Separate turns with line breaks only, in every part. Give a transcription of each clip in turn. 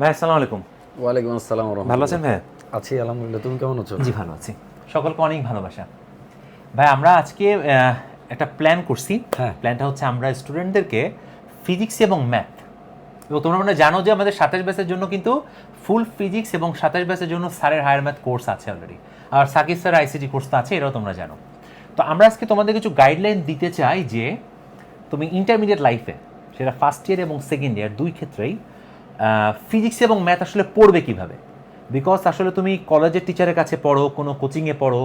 ভাই আসসালামু আলাইকুম।
ওয়ালাইকুম আসসালাম
ভালো আছেন ভাই
আছি আলহামদুলিল্লাহ। তুমি কেমন আছো?
জি ভালো আছি। সকলকে অনেক ভালোবাসা। ভাই আমরা আজকে একটা প্ল্যান করছি।
হ্যাঁ।
প্ল্যানটা হচ্ছে আমরা স্টুডেন্টদেরকে ফিজিক্স এবং ম্যাথ এবং তোমরা মানে জানো যে আমাদের সাতাশ ব্যাচের জন্য কিন্তু ফুল ফিজিক্স এবং সাতাশ ব্যাচের জন্য স্যারের হায়ার ম্যাথ কোর্স আছে অলরেডি আর সাকিব স্যার আইসিটি কোর্স তো আছে এটাও তোমরা জানো। তো আমরা আজকে তোমাদের কিছু গাইডলাইন দিতে চাই যে তুমি ইন্টারমিডিয়েট লাইফে সেটা ফার্স্ট ইয়ার এবং সেকেন্ড ইয়ার দুই ক্ষেত্রেই ফিজিক্স এবং ম্যাথ আসলে পড়বে কীভাবে? বিকজ আসলে তুমি কলেজের টিচারের কাছে পড়ো কোনো কোচিংয়ে পড়ো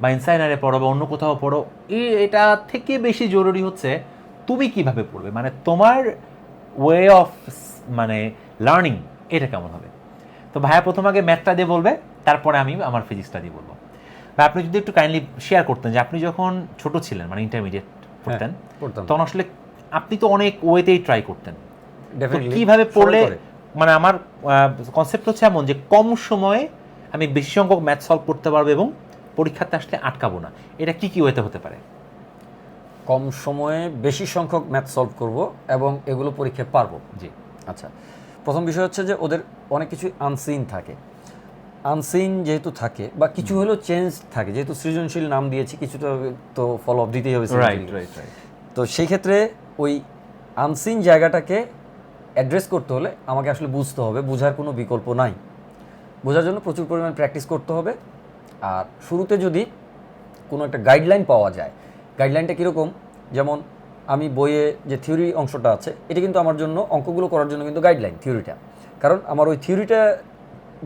বা ইনসাইনারে পড়ো বা অন্য কোথাও পড়ো এই এটা থেকে বেশি জরুরি হচ্ছে তুমি কীভাবে পড়বে? মানে তোমার ওয়ে অফ মানে লার্নিং এটা কেমন হবে? তো ভাইয়া প্রথম আগে ম্যাথটা দিয়ে বলবে তারপরে আমি আমার ফিজিক্সটা দিয়ে বলব। ভাই আপনি যদি একটু কাইন্ডলি শেয়ার করতেন যে আপনি যখন ছোট ছিলেন মানে ইন্টারমিডিয়েট পড়তেন তখন আসলে আপনি তো অনেক ওয়েতেই ট্রাই করতেন। কীভাবে পড়লে। মানে আমার কনসেপ্ট হচ্ছে এমন যে কম সময়ে আমি বেশি সংখ্যক ম্যাথ সলভ করতে পারব এবং পরীক্ষাতে আসলে আটকাবো না। এটা কি কি ওয়েতে হতে পারে?
কম সময়ে বেশি সংখ্যক ম্যাথ সলভ করব এবং এগুলো পরীক্ষায় পারব।
জি।
আচ্ছা প্রথম বিষয় হচ্ছে যে ওদের অনেক কিছু আনসিন থাকে। আনসিন যেহেতু থাকে বা কিছু হলেও চেঞ্জ থাকে যেহেতু সৃজনশীল নাম দিয়েছি কিছুটা তো ফলো আপ দিতেই হবে তো সেই ক্ষেত্রে ওই আনসিন জায়গাটাকে অ্যাড্রেস করতে হলে আমাকে আসলে বুঝতে হবে, বোঝার কোনো বিকল্প নাই। বোঝার জন্য প্রচুর পরিমাণ প্র্যাকটিস করতে হবে। আর শুরুতে যদি কোনো একটা গাইডলাইন পাওয়া যায়, গাইডলাইনটা কীরকম? যেমন আমি বইয়ে যে থিওরি অংশটা আছে, এটা কিন্তু আমার জন্য, অঙ্কগুলো করার জন্য কিন্তু গাইডলাইন থিওরিটা। কারণ আমার ওই থিওরিটা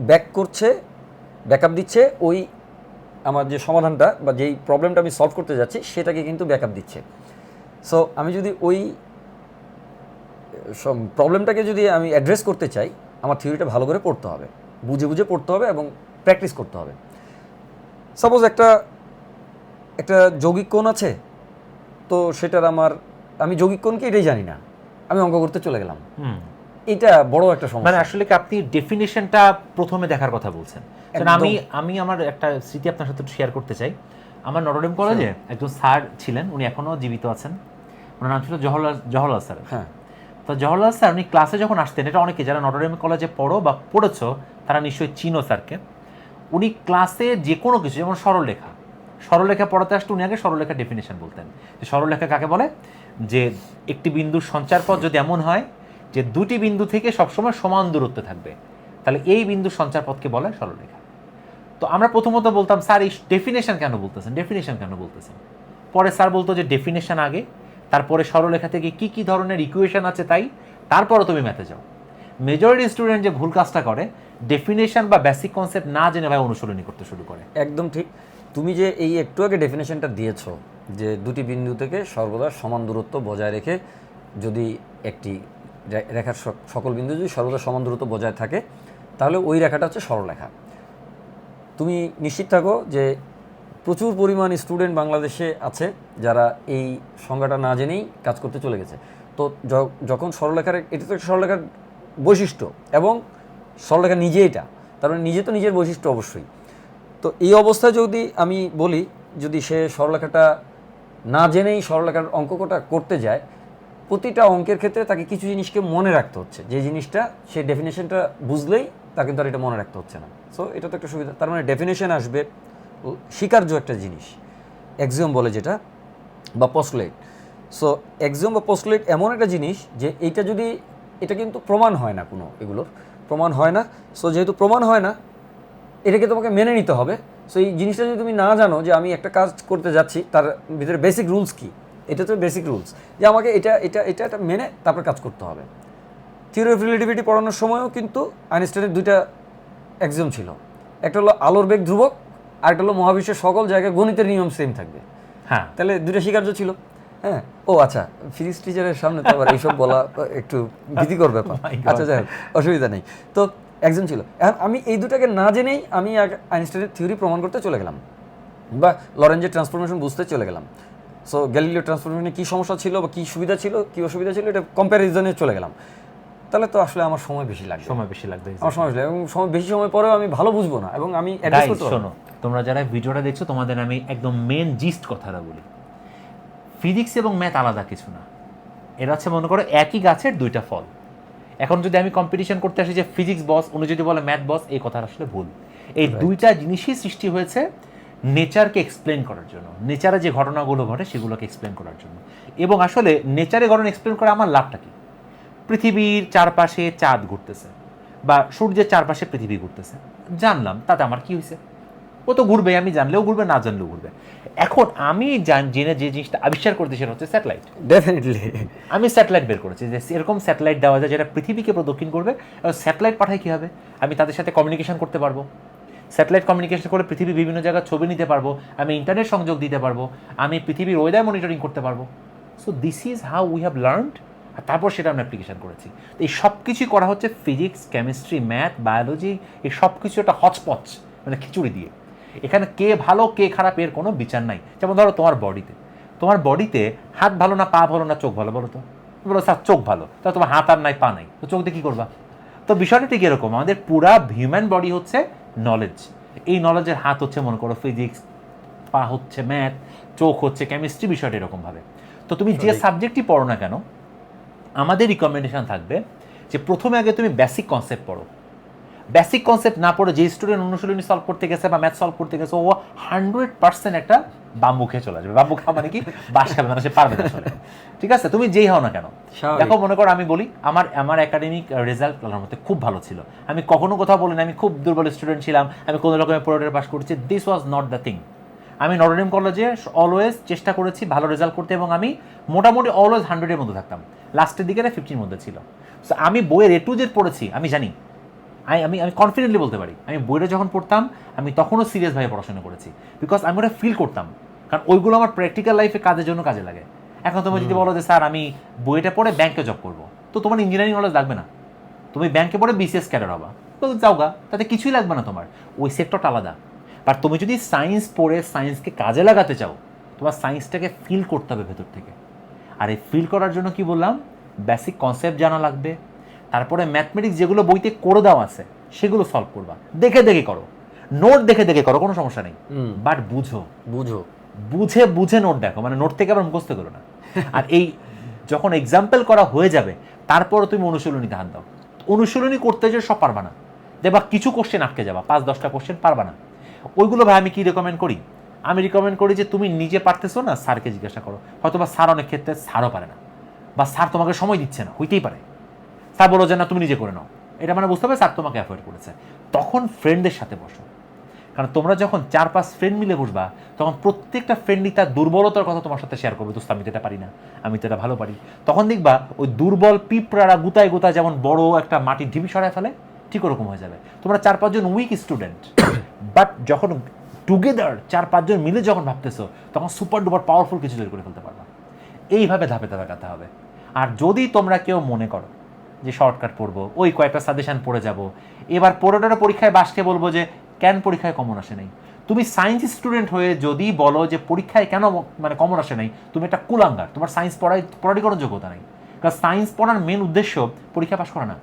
ব্যাক করছে, ব্যাকআপ দিচ্ছে, ওই আমার যে সমাধানটা বা যেই প্রবলেমটা আমি সলভ করতে যাচ্ছি, সেটাকে কিন্তু ব্যাকআপ দিচ্ছে। সো আমি যদি ওই প্রবলেমটাকে যদি আমি অ্যাড্রেস করতে চাই আমার থিওরিটা ভালো করে পড়তে হবে। বুঝে বুঝে পড়তে হবে এবং প্র্যাকটিস করতে হবে। সাপোজ একটা একটা যৌগিক কোণ আছে তো সেটার আমার আমি যৌগিক কোণকে এটাই জানি না। আমি অঙ্ক করতে চলে গেলাম।
হুম।
এটা বড় একটা
মানে আসলে কি আপনি ডেফিনেশনটা প্রথমে দেখার কথা বলছেন? আমি আমি আমার একটা স্মৃতি আপনার সাথে শেয়ার করতে চাই। আমার নটরডেম কলেজে একজন স্যার ছিলেন উনি এখনও জীবিত আছেন। ওনার নাম ছিল জহরলাল জহরলাল স্যার।
হ্যাঁ।
তো জওহরলাল স্যার, উনি ক্লাসে যখন আসতেন, এটা অনেকে যারা নটরডেম কলেজে পড়ো বা পড়েছো, তারা নিশ্চয়ই চিনো স্যারকে। উনি ক্লাসে যে কোনো কিছু, যেমন সরলরেখা সরলরেখা পড়াতে আসতে উনি আগে সরলরেখা ডেফিনেশন বলতেন। যে সরলরেখা কাকে বলে? যে একটি বিন্দুর সঞ্চার পথ যদি এমন হয় যে দুটি বিন্দু থেকে সবসময় সমান দূরত্বে থাকবে, তাহলে এই বিন্দুর সঞ্চার পথকে বলে? সরলরেখা। তো আমরা প্রথমত বলতাম, স্যার, এই ডেফিনেশন কেন বলতেছেন? ডেফিনেশন কেন বলতেছেন? পরে স্যার বলতো যে ডেফিনেশন আগে তারপরে সরলরেখা থেকে কি কি ধরনের ইকুয়েশন আছে তাই? তারপরে তুমি ম্যাথে যাও। মেজরিটি স্টুডেন্ট যে ভুল কাজটা করে ডেফিনেশন বা বেসিক কনসেপ্ট না জেনে ভাই অনুশীলনী করতে শুরু করে।
একদম ঠিক। তুমি যে এই একটু আগে ডেফিনেশনটা দিয়েছ, যে দুটি বিন্দু থেকে সর্বদা সমান দূরত্ব বজায় রেখে যদি একটি রেখার সক- সকল বিন্দু যদি সর্বদা সমান দূরত্ব বজায় থাকে, তাহলে ওই রেখাটা হচ্ছে সরলরেখা। তুমি নিশ্চিত থাকো যে প্রচুর পরিমাণ স্টুডেন্ট বাংলাদেশে আছে যারা এই সংজ্ঞাটা না জেনেই কাজ করতে চলে গেছে। তো যখন সরলরেখার, এটা তো একটা সরলরেখার বৈশিষ্ট্য এবং সরলরেখা নিজে এটা, তার মানে নিজে তো নিজের বৈশিষ্ট্য অবশ্যই। তো এই অবস্থায় যদি আমি বলি, যদি সে সরলরেখাটা না জেনেই সরলরেখার অঙ্কটা করতে যায়, প্রতিটা অঙ্কের ক্ষেত্রে তাকে কিছু জিনিসকে মনে রাখতে হচ্ছে। যে জিনিসটা সে ডেফিনেশনটা বুঝলেই তাকে কিন্তু আর এটা মনে রাখতে হচ্ছে না। সো এটা তো একটা সুবিধা। তার মানে ডেফিনেশন আসবে স্বীকার্য একটা জিনিস। এক্সিওম বলে যেটা, বা পসলেট সো এক্সিওম বা পসলেট এমন একটা জিনিস যে এইটা যদি, এটা কিন্তু প্রমাণ হয় না কোনো এগুলোর। প্রমাণ হয় না। সো যেহেতু প্রমাণ হয় না, এটাকে তোমাকে মেনে নিতে হবে। সো এই জিনিসটা যদি তুমি না জানো যে আমি একটা কাজ করতে যাচ্ছি, তার ভিতরে বেসিক রুলস কি? এটা তো বেসিক রুলস যে আমাকে এটা এটা এটা এটা মেনে তারপর কাজ করতে হবে। থিওরি অফ রিলেটিভিটি পড়ানোর সময়ও কিন্তু আইনস্টাইনের দুইটা এক্সাম ছিল। একটা হলো আলোর বেগ ধ্রুবক আর একটা হলো মহাবিশ্বের সকল জায়গায় গণিতের নিয়ম সেম থাকবে।
হ্যাঁ।
তাহলে দুইটা স্বীকার্য ছিল। হ্যাঁ? ও আচ্ছা ফিজিক্স টিচারের সামনে তো আবার এইসব বলা একটু ভীতিকর ব্যাপার।
Oh.
আচ্ছা যাই হোক, অসুবিধা নেই। তো একজন ছিল। এখন আমি এই দুটাকে না জেনেই আমি আইনস্টাইনের থিওরি প্রমাণ করতে চলে গেলাম। বা লরেঞ্জের ট্রান্সফরমেশন বুঝতে চলে গেলাম। সো গ্যালিলিও ট্রান্সফরমেশনে কী সমস্যা ছিল বা কী সুবিধা ছিল কী অসুবিধা ছিল এটা কম্প্যারিজনে চলে গেলাম। তাহলে তো আসলে আমার সময় বেশি লাগবে।
সময় বেশি লাগবে
আমার সময় লাগবে। এবং সময় বেশি সময় পরেও আমি ভালো বুঝব না এবং আমি অ্যাডজাস্ট করতে
শোনো তোমরা যারা ভিডিওটা দেখছ তোমাদের আমি একদম মেন জিস্ট কথাটা বলি। ফিজিক্স এবং ম্যাথ আলাদা কিছু না। এরা হচ্ছে মনে করো একই গাছের দুইটা ফল। এখন যদি আমি কম্পিটিশন করতে আসি যে ফিজিক্স বস উনি যদি বলে ম্যাথ বস এই কথা আসলে ভুল। এই দুইটা জিনিসই সৃষ্টি হয়েছে নেচারকে এক্সপ্লেন করার জন্য। নেচারে যে ঘটনাগুলো ঘটে সেগুলোকে এক্সপ্লেন করার জন্য। এবং আসলে নেচারে ঘটনা এক্সপ্লেন করে আমার লাভটা কি? পৃথিবীর চারপাশে চাঁদ ঘুরতেছে বা সূর্যের চারপাশে পৃথিবী ঘুরতেছে। জানলাম তাতে আমার কি হয়েছে ও তো ঘুরবে আমি জানলেও ঘুরবে না জানলেও ঘুরবে। এখন আমি জান জেনে যে জিনিসটা আবিষ্কার করতে সেটা হচ্ছে স্যাটেলাইট।
ডেফিনেটলি
আমি স্যাটেলাইট বের করেছি যে এরকম স্যাটেলাইট দেওয়া যায় যেটা পৃথিবীকে প্রদক্ষিণ করবে। স্যাটেলাইট পাঠায় কী হবে? আমি তাদের সাথে কমিউনিকেশন করতে পারব। স্যাটেলাইট কমিউনিকেশন করে পৃথিবীর বিভিন্ন জায়গায় ছবি নিতে পারব আমি ইন্টারনেট সংযোগ দিতে পারব আমি পৃথিবীর ওয়েদার মনিটরিং করতে পারব। So this is how we have learned আর তারপর সেটা আমরা অ্যাপ্লিকেশন করেছি। তো এই সব কিছুই করা হচ্ছে ফিজিক্স কেমিস্ট্রি ম্যাথ বায়োলজি এই সব কিছু একটা হচপচ মানে খিচুড়ি দিয়ে। এখানে কে ভালো কে খারাপ এর কোনো বিচার নাই। যেমন ধরো তোমার বডিতে তোমার বডিতে হাত ভালো না পা ভালো না চোখ ভালো বলো তো? বলো স্যার চোখ ভালো। তা তোমার হাত আর নাই পা নাই। তো চোখ দিয়ে কী করবা? তো বিষয়টা ঠিক এরকম আমাদের পুরা হিউম্যান বডি হচ্ছে নলেজ এই নলেজের হাত হচ্ছে মনে করো ফিজিক্স পা হচ্ছে ম্যাথ চোখ হচ্ছে কেমিস্ট্রি বিষয়টা এরকমভাবে তো তুমি যে। সাবজেক্টই পড়ো না কেন আমাদের রিকমেন্ডেশন থাকবে যে প্রথমে আগে তুমি বেসিক কনসেপ্ট পড়ো। বেসিক কনসেপ্ট না পড়ে যে স্টুডেন্ট অনুশীলনী সলভ করতে গেছে বা ম্যাথ সলভ করতে গেছে ও হান্ড্রেড পার্সেন্ট একটা বাম্বু খেয়ে চলে আসবে। বাম্বু খাওয়া মানে কি? বাস খাবে মানে সে পারবে না আসলে ঠিক আছে? তুমি যেই হও না কেন? দেখো মনে করো আমি বলি আমার আমার একাডেমিক রেজাল্ট আল্লাহর মধ্যে খুব ভালো ছিল। আমি কখনো কোথাও বলি না আমি খুব দুর্বল স্টুডেন্ট ছিলাম আমি কোনো রকমের পড়ে পাস করছি। This was not the thing আমি নটরডেম কলেজে অলওয়েজ চেষ্টা করেছি ভালো রেজাল্ট করতে এবং আমি মোটামুটি অলওয়েজ হান্ড্রেডের মধ্যে থাকতাম। লাস্টের দিকে না ফিফটির মধ্যে ছিল। সো আমি বইয়ের এ টু জেড পড়েছি আমি জানি। আমি আমি আমি কনফিডেন্টলি বলতে পারি। আমি বইটা যখন পড়তাম আমি তখনও সিরিয়াসভাবে পড়াশোনা করেছি। বিকজ আমি ওটা ফিল করতাম। কারণ ওইগুলো আমার প্র্যাকটিক্যাল লাইফে কাজের জন্য কাজে লাগে। এখন তুমি যদি বলো যে স্যার আমি বইটা পড়ে ব্যাংকে জব করব। তো তোমার ইঞ্জিনিয়ারিং নলেজ লাগবে না। তুমি ব্যাংকে পড়ে বিসিএস ক্যাডার হবা। তো যাও গা তাতে কিছুই লাগবে না তোমার। ওই সেক্টরটা আলাদা। বাট তুমি যদি সায়েন্স পড়ে সায়েন্সকে কাজে লাগাতে চাও তোমার সায়েন্সটাকে ফিল করতে হবে ভেতর থেকে। আর এই ফিল করার জন্য কি বললাম? বেসিক কনসেপ্ট জানা লাগবে। তারপরে ম্যাথমেটিক্স যেগুলো বইতে করে দেওয়া আছে সেগুলো সলভ করবা। দেখে দেখে করো। নোট দেখে দেখে করো কোনো সমস্যা নেই। বাট বুঝো।
বুঝো।
বুঝে বুঝে নোট দেখো। মানে নোট থেকে আবার মুখস্থ করো না। আর এই যখন এক্সাম্পল করা হয়ে যাবে তারপর তুমি অনুশীলনীতে হাত দাও। অনুশীলনী করতে যে সব পারবা না। দেখবা কিছু কোশ্চেন আটকে যাবা। পাঁচ দশটা কোশ্চেন পারবা না। ওইগুলো ভাই আমি কি রেকমেন্ড করি? আমি রিকমেন্ড করি যে তুমি নিজে পারতেছো না স্যারকে জিজ্ঞাসা করো। হয়তো বা স্যার অনেক ক্ষেত্রে স্যারও পারে না। বা স্যার তোমাকে সময় দিচ্ছে না, হইতেই পারে। স্যার বলো যে, না, তুমি নিজে করে নাও। এটা মানে বুঝতে হবে স্যার তোমাকে অ্যাভয়েড করেছে। তখন ফ্রেন্ডদের সাথে বসো। কারণ তোমরা যখন চার পাঁচ ফ্রেন্ড মিলে বসবা, তখন প্রত্যেকটা ফ্রেন্ডই তার দুর্বলতার কথা তোমার সাথে শেয়ার করবে, দোস্ত, আমি তো এটা পারি না। আমি তো এটা ভালো পারি। তখন দেখবা ওই দুর্বল পিঁপড়ারা গুতায় গুতায় যেমন বড় একটা মাটির ঢিবি সরায় ফেলে, ঠিক ওরকম হয়ে যাবে। তোমরা চার পাঁচজন উইক স্টুডেন্ট বাট যখন টুগেদার চার, পাঁচজন মিলে যখন ভাবতেছো, তখন সুপার ডুপার পাওয়ারফুল কিছু তৈরি করে ফেলতে পারবা। এইভাবে ধাপে ধাপে কাতে হবে। আর যদি তোমরা কেউ মনে করো যে শর্টকাট পড়ব ওই কয়েকটা সাজেশন পড়ে যাব, এবার পনেরোটা পরীক্ষায় বাসকে বলব যে, কেন পরীক্ষায় কমন আসে নাই? তুমি সায়েন্স স্টুডেন্ট হয়ে যদি বলো যে পরীক্ষায় কেন মানে কমন আসে নাই, তুমি একটা কুলাঙ্গার, তোমার সায়েন্স পড়াই পড়ারই কোনো যোগ্যতা নেই। কারণ সায়েন্স পড়ার মেন উদ্দেশ্য পরীক্ষা পাশ করা না।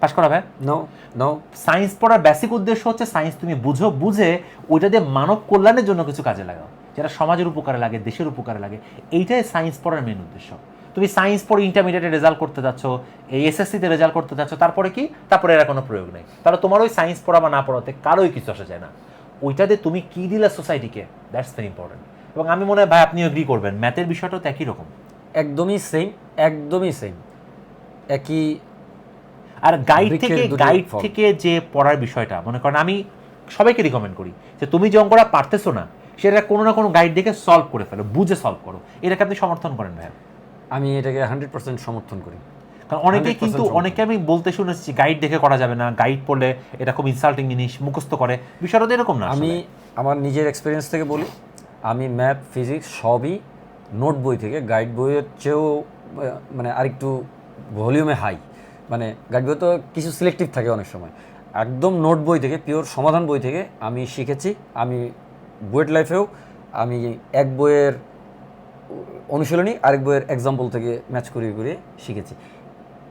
পাশ করা ভাই?
নো নো
সায়েন্স পড়ার বেসিক উদ্দেশ্য হচ্ছে সায়েন্স তুমি বুঝো বুঝে ওইটা দিয়ে মানব কল্যাণের জন্য কিছু কাজে লাগাও। যেটা সমাজের উপকারে লাগে দেশের উপকারে লাগে এইটাই সায়েন্স পড়ার মেন উদ্দেশ্য। তুমি সায়েন্স পড়ে ইন্টারমিডিয়েটে রেজাল্ট করতে যাচ্ছ এই এসএসসিতে রেজাল্ট করতে যাচ্ছ তারপরে কি? তারপরে এর কোনো প্রয়োগ নেই। তাহলে তোমার ওই সায়েন্স পড়া বা না পড়াতে কারোই কিছু আসা যায় না। ওইটাতে তুমি কি দিলে সোসাইটিকে দ্যাটস ভেরি ইম্পর্টেন্ট এবং আমি মনে হয় ভাই আপনি এগ্রি করবেন ম্যাথের বিষয়টাও তো একই রকম।
একদমই সেম একদমই সেম একই
আর গাইড থেকে গাইড থেকে যে পড়ার বিষয়টা মনে করেন আমি সবাইকে রিকমেন্ড করি যে তুমি যে অঙ্কটা পারতেছো না সেটা কোনো না কোনো গাইড দেখে সলভ করে ফেলো বুঝে সলভ করো। এটাকে আপনি সমর্থন করেন ভাই
আমি এটাকে হান্ড্রেড পার্সেন্ট সমর্থন করি।
কারণ অনেকেই কিন্তু অনেকে আমি বলতে শুনেছি গাইড দেখে করা যাবে না গাইড পড়লে এটা খুব ইনসাল্টিং জিনিস মুখস্থ করে। বিষয়টা তো এরকম না
আমি
আমি
আমার নিজের এক্সপিরিয়েন্স থেকে বলি আমি ম্যাথ ফিজিক্স সবই নোট বই থেকে গাইড বইয়ের চেয়েও মানে আরেকটু ভলিউমে হাই মানে গাইড বই তো কিছু সিলেক্টিভ থাকে অনেক সময়। একদম নোট বই থেকে পিওর সমাধান বই থেকে আমি শিখেছি। আমি বুয়েট লাইফেও আমি এক বইয়ের অনুশীলনী, আরেক বইয়ের এক্সাম্পল থেকে ম্যাচ করিয়ে করিয়ে শিখেছি।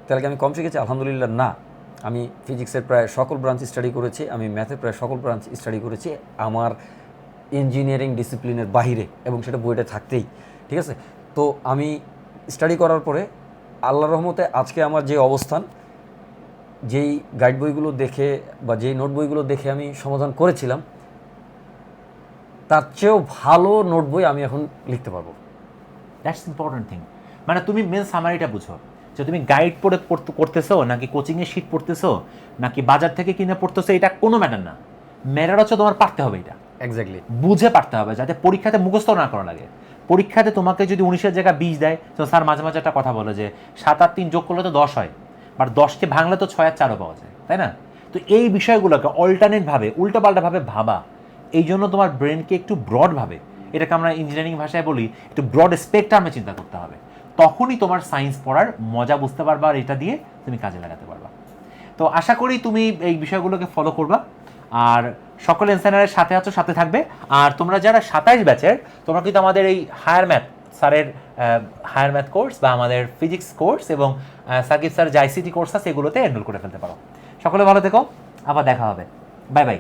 তাহলে কি আমি কম শিখেছি? আলহামদুলিল্লাহ না। আমি ফিজিক্সের প্রায় সকল ব্রাঞ্চ স্টাডি করেছি, আমি ম্যাথের প্রায় সকল ব্রাঞ্চ স্টাডি করেছি আমার ইঞ্জিনিয়ারিং ডিসিপ্লিনের বাহিরে এবং সেটা বইটা থাকতেই। ঠিক আছে? তো আমি স্টাডি করার পরে আল্লাহ রহমতে আজকে আমার যে অবস্থান যেই গাইড বইগুলো দেখে বা যেই নোট বইগুলো দেখে আমি সমাধান করেছিলাম তার চেয়েও ভালো নোট বই আমি এখন লিখতে পারব।
দ্যাটস ইম্পর্টেন্ট থিং মানে তুমি মেন সামারিটা বুঝো যে তুমি গাইড পড়ে পড়তে- করতেছো নাকি কোচিংয়ে শিট পড়তেছো নাকি বাজার থেকে কিনে পড়তেছো এটা কোনো ম্যাটার না। ম্যাটার হচ্ছে তোমার পারতে হবে এটা।
এক্স্যাক্টলি
বুঝে পারতে হবে যাতে পরীক্ষাতে মুখস্থ না করা লাগে। পরীক্ষাতে তোমাকে যদি উনিশের জায়গায় বিশ দেয়, তো স্যার মাঝে মাঝে একটা কথা বলে যে সাত আট তিন যোগ করলে তো দশ হয় বাট দশকে ভাঙলে তো ছয় আর চারও পাওয়া যায়, তাই না? তো এই বিষয়গুলোকে অল্টারনেটভাবে উল্টোপাল্টাভাবে ভাবা এই জন্য তোমার ব্রেনকে একটু ব্রডভাবে এটাকে আমরা ইঞ্জিনিয়ারিং ভাষায় বলি, একটু ব্রড স্পেকট্রামে চিন্তা করতে হবে। তখনই তোমার সায়েন্স পড়ার মজা বুঝতে পারবা আর এটা দিয়ে তুমি কাজে লাগাতে পারবা। তো আশা করি তুমি এই বিষয়গুলোকে ফলো করবা, আর সকল এনসাইনারের সাথে আছো, সাথে থাকবে। আর তোমরা যারা সাতাইশ ব্যাচের, তোমরা কিন্তু আমাদের এই হায়ার ম্যাথ স্যারের হায়ার ম্যাথ কোর্স বা আমাদের ফিজিক্স কোর্স এবং সাকিব স্যার যে আইসিটি কোর্স আছে, এগুলোতে এনরোল করে ফেলতে পারো। সকলে ভালো থেকো। আবার দেখা হবে। Bye bye